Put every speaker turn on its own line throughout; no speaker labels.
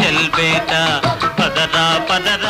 చెల్బేట పదరా పదరా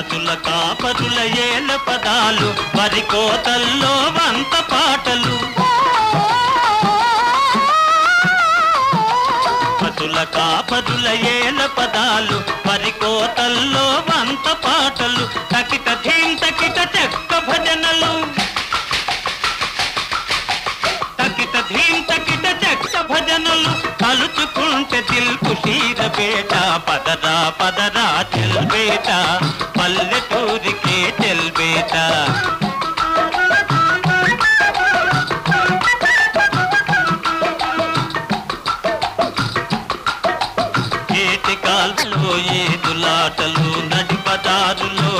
రాజుల కాపరుల ఏల పదాలు వరి కోతల్లో వంత పాటలు. పదుల కాపరుల ఏల పదాలు వరి కోతల్లో వంత పాటలు. తకిట ధీం తకిట చెక్క తలుచుకుంటే దిల్ కుషీర బేట పదరా పదరా చెల్బేట పల్లెటూరికే చెల్బేట ఏటి కాల్వలో ఏదులాటలు నడి పదారులో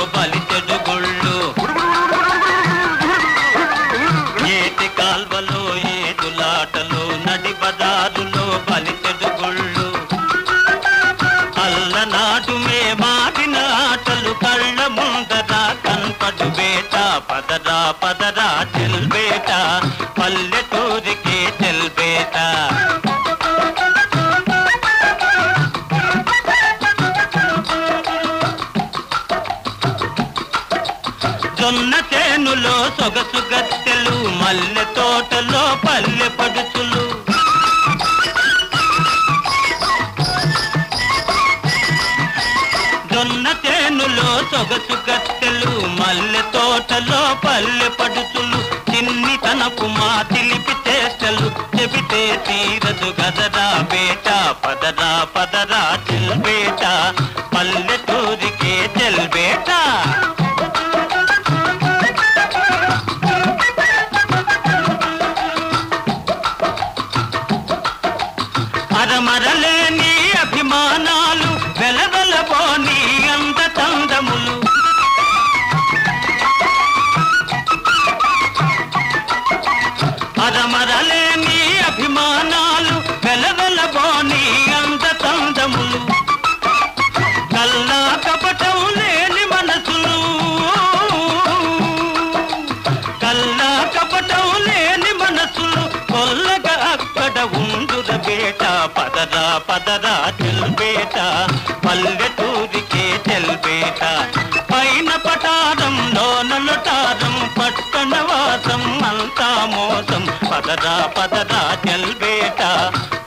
పదరా పదరా చెల్బేట పల్లెటూరికే చెల్బేట జొన్న చేనులో సొగసు గత్తెలు మల్లె తోటలో పల్లె జొన్న తేనులో సొగసు గత్తెలు మల్లె తోటలో పల్లె పడుచులు చిన్ని తనపు మా తిలిపి చేష్టలు చెబితే తీరదు గదరా బేట పదరా పదరా చెల్బేట పల్లెటూరికే చెల్బేట అరమరలేని పదరా పదరా పల్లెటూరికే చెల్బేట పైన పటారంలో నలుటారం పట్టణవాసం అంతా మోసం. పదరా పదరా చెల్బేట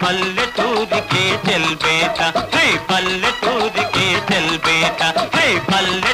పల్లెటూరికే చెల్బేట హై పల్లెటూరికే చెల్బేట హై
పల్లె